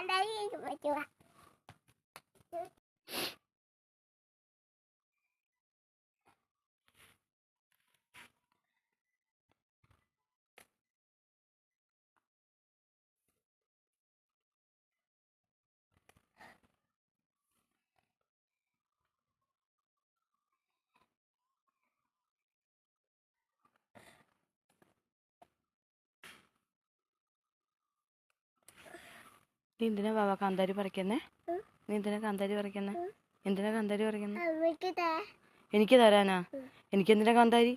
കാന്താരി പറ്റുക നീ എന്തിനാ ബാബ കാന്താരി പറിക്കുന്നേ. നീ എന്തിനാ കാന്താരി പറിക്കുന്നേ. എന്തിനാ കാന്താരി പറിക്കുന്നേ? എനിക്ക് തരാനാ. എനിക്ക് എന്തിനാ കാന്താരി?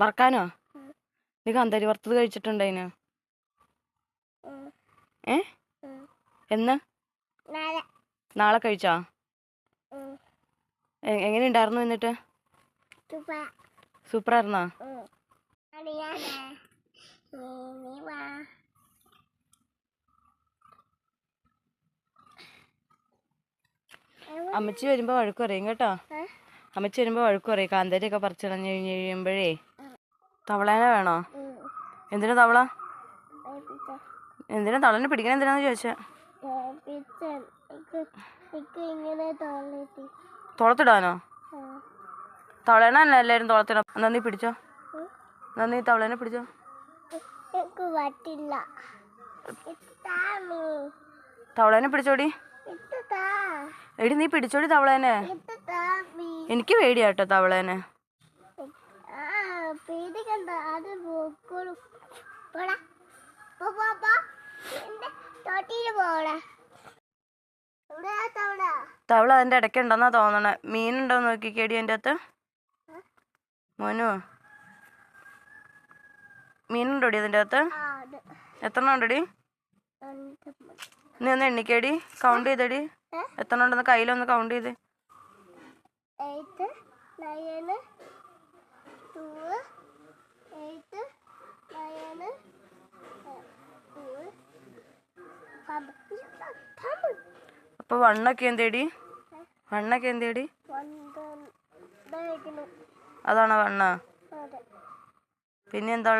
വറക്കാനോ? നീ കാന്താരി വറുത്തത് കഴിച്ചിട്ടുണ്ടതിന്. ഏ. എന്ന്? നാളെ. കഴിച്ചാ? എങ്ങനെ ഉണ്ടായിരുന്നു എന്നിട്ട്? നീ സൂപ്പറായിരുന്നാ ഉം. അറിയാതെ നീ നീ വാ അമ്മച്ചി വരുമ്പോ വഴക്ക് പറയും കേട്ടോ. അമ്മച്ചി വരുമ്പോ വഴക്ക് പറയും. കാന്താരി ഒക്കെ പറിച്ചിടഞ്ഞ് കഴിഞ്ഞ് കഴിയുമ്പോഴേ. തവളേനെ വേണോ? എന്തിനാ തവള? എന്തിനാ തവളനെ പിടിക്കണ എന്തിനാന്ന് ചോദിച്ചാ? തുളത്തിടാനോ? തവളേനെ അല്ല എല്ലാവരും തുളത്തിടാം. എന്നാ നീ പിടിച്ചോ? എന്നാ നീ തവളേനെ പിടിച്ചോ? തവളേനെ പിടിച്ചോടി. എടി നീ പിടിച്ചോടി തവളേനെ. എനിക്ക് പേടിയാട്ടോ തവളേനെ. തവള അതിന്റെ ഇടയ്ക്ക് ഉണ്ടെന്നാ തോന്നണേ. മീനുണ്ടോ നോക്കിക്കേടി അതിന്റെ അകത്ത്? മോനു? മീനുണ്ടോടി അതിന്റെ അകത്ത്? എത്ര ഉണ്ടടി? ഉണ്ട്. നീ ഒന്ന് എണ്ണിക്കേടി. കൗണ്ട് ചെയ്തടി? എത്ര ഉണ്ടെന്ന് കയ്യിലൊന്ന് കൗണ്ട് ചെയ്ത്. അപ്പൊ വണ്ണൊക്കെ എന്തേടി? വണ്ണൊക്കെ എന്തേടി? അതാണോ വണ്ണ? പിന്നെ എന്താ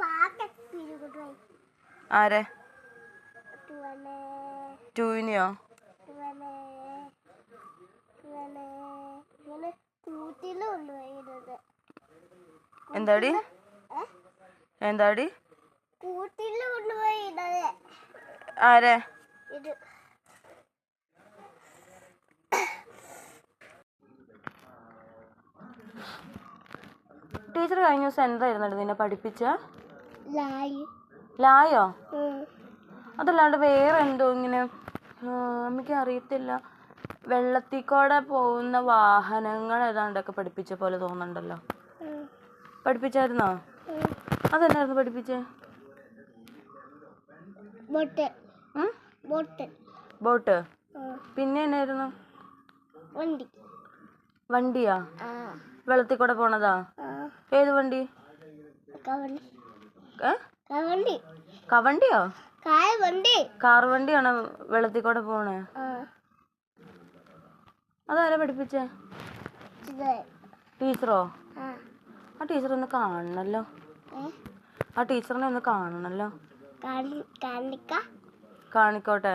പാട്ട ആരെ? ടൂവിനെയോ എന്താടി? എന്താടി? ആരെ? ടീച്ചർ കഴിഞ്ഞ ദിവസം എന്തായിരുന്നു നിന്നെ പഠിപ്പിച്ച? ലായോ. അതല്ലാണ്ട് വേറെ എന്തോ ഇങ്ങനെ ആ, നമുക്ക് അറിയത്തില്ല. വെള്ളത്തിൽ കൂടെ പോകുന്ന വാഹനങ്ങൾ ഏതാണ്ടൊക്കെ പഠിപ്പിച്ച പോലെ തോന്നുന്നുണ്ടല്ലോ. പഠിപ്പിച്ചായിരുന്നോ? അതെന്നായിരുന്നു പഠിപ്പിച്ചേ? ബോട്ട്. ഉം? ബോട്ട്. ബോട്ട്. പിന്നെ എന്നായിരുന്നു? വണ്ടി. വണ്ടിയാ? വെള്ളത്തിൽ കൂടെ പോണതാ? ഏത് വണ്ടി? കവണ്ടി. കവണ്ടിയോ? കാർ വണ്ടിയാണ് വെള്ളത്തിൽ കൂടെ പോണേ അതാരാ പഠിപ്പിച്ചേ? ടീച്ചറോ. ആ. ടീച്ചർ ഒന്ന് കാണണല്ലോ. ആ ടീച്ചറിനെ ഒന്ന് കാണണല്ലോ. കാണി കാണിക്ക? കാണിക്കോട്ടെ.